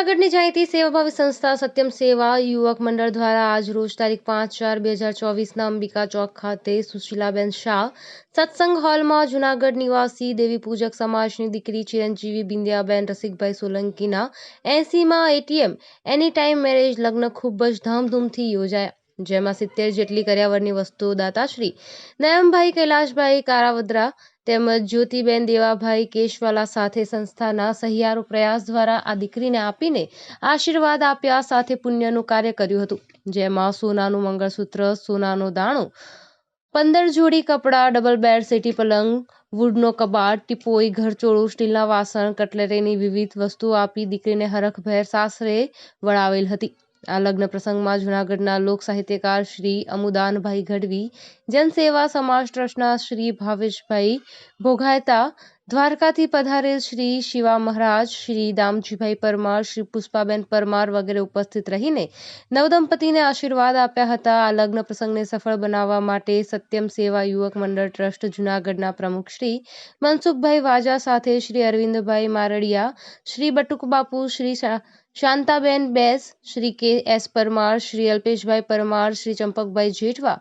જૂનાગઢની જાણીતી સેવાભાવી સંસ્થા સત્યમ સેવા યુવક મંડળ દ્વારા આજ રોજ તારીખ પાંચ ચાર બે હજાર ચોવીસના અંબિકા ચોક ખાતે સુશીલાબેન શાહ સત્સંગ હોલમાં જૂનાગઢ નિવાસી દેવી પૂજક સમાજની દીકરી ચિરંજીવી બિંદિયાબેન રસિકભાઈ સોલંકીના એસીમાં એટીએમ એની ટાઈમ મેરેજ લગ્ન ખૂબ જ ધામધૂમથી યોજાયા. જેમાં સિત્તેર જેટલી કર્યાવરની વસ્તુઓ દાતાશ્રી નયમભાઈ કૈલાશભાઈ, કારાવદ્રા તેમજ જ્યોતિબેન દેવાભાઈ કેશવાલા સાથે સંસ્થાના સહિયારો પ્રયાસ દ્વારા આ દીકરીને આપીને આશીર્વાદ આપ્યા, સાથે પુણ્યનું કાર્ય કર્યું હતું. જેમાં સોનાનું મંગળસૂત્ર, સોનાનો દાણો, પંદર જોડી કપડાં, ડબલ બેડ, સેટી પલંગ, વુડનો કબાટ, ટીપોઈ, ઘરચોળું, સ્ટીલના વાસણ, કટલેરીની વિવિધ વસ્તુઓ આપી દીકરીને હરખભેર સાસરે વળાવેલ હતી. આ લગ્ન પ્રસંગમાં જૂનાગઢના લોક સાહિત્યકાર શ્રી અમુદાનભાઈ ગઢવી, જનસેવા સમાજ ટ્રસ્ટના શ્રી ભાવેશભાઈ ભોગાયતા, દ્વારકાથી પધારેલ શ્રી શિવા મહારાજ, શ્રી દામજીભાઈ પરમાર, શ્રી પુષ્પાબેન પરમાર વગેરે ઉપસ્થિત રહીને નવદંપતીને આશીર્વાદ આપ્યા હતા. આ લગ્ન પ્રસંગને સફળ બનાવવા માટે સત્યમ સેવા યુવક મંડળ ટ્રસ્ટ જૂનાગઢના પ્રમુખ શ્રી મનસુખભાઈ વાજા સાથે શ્રી અરવિંદભાઈ મારડિયા, શ્રી બટુકબાપુ, શ્રી શાંતાબેન બેસ, શ્રી કે એસ પરમાર, શ્રી અલ્પેશભાઈ પરમાર, શ્રી ચંપકભાઈ જેઠવા,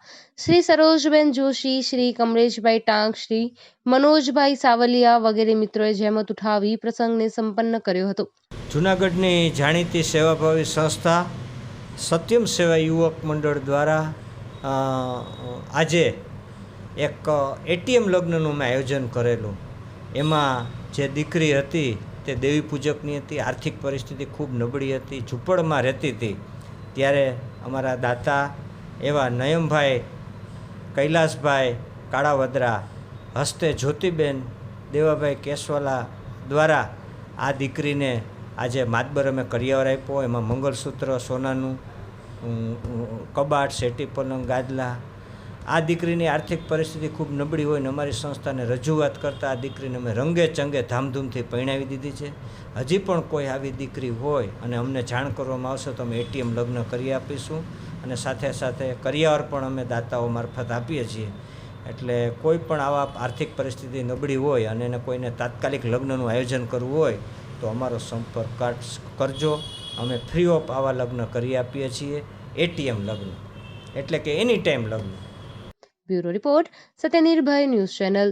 શ્રી સરોજબેન જોશી, શ્રી કમલેશભાઈ ટાંક, શ્રી મનોજભાઈ સાવલિયા વગેરે મિત્રોએ જહેમત ઉઠાવી પ્રસંગને સંપન્ન કર્યો હતો. જૂનાગઢની જાણીતી સેવાભાવી સંસ્થા સત્યમ સેવા યુવક મંડળ દ્વારા આજે એક એટીએમ લગ્નનું મેં આયોજન કરેલું. એમાં જે દીકરી હતી તે દેવી પૂજકની હતી, આર્થિક પરિસ્થિતિ ખૂબ નબળી હતી, ઝૂંપડમાં રહેતી હતી. ત્યારે અમારા દાતા એવા નયમભાઈ, કૈલાસભાઈ કાળાવદરા, હસ્તે જ્યોતિબેન દેવાભાઈ કેશવાલા દ્વારા આ દીકરીને આજે માતબર અમે કરિયાવર આપ્યો. એમાં મંગળસૂત્ર, સોનાનું કબાટ, સેટી, પલંગ, ગાદલા આ દીકરીની આર્થિક પરિસ્થિતિ ખૂબ નબળી હોય ને અમારી સંસ્થાને રજૂઆત કરતાં આ દીકરીને અમે રંગે ચંગે ધામધૂમથી પરણાવી દીધી છે. હજી પણ કોઈ આવી દીકરી હોય અને અમને જાણ કરવામાં આવશે તો અમે એટીએમ લગ્ન કરી આપીશું અને સાથે સાથે કરિયાવર પણ અમે દાતાઓ મારફત આપીએ છીએ. એટલે કોઈ પણ આવા આર્થિક પરિસ્થિતિ નબળી હોય અને એને કોઈને તાત્કાલિક લગ્નનું આયોજન કરવું હોય તો અમારો સંપર્ક કરજો. અમે ફ્રી ઓફ આવા લગ્ન કરી આપીએ છીએ. એટીએમ લગ્ન. એટલે કે એની ટાઈમ લગ્ન. Bureau report Satyanirbhay news channel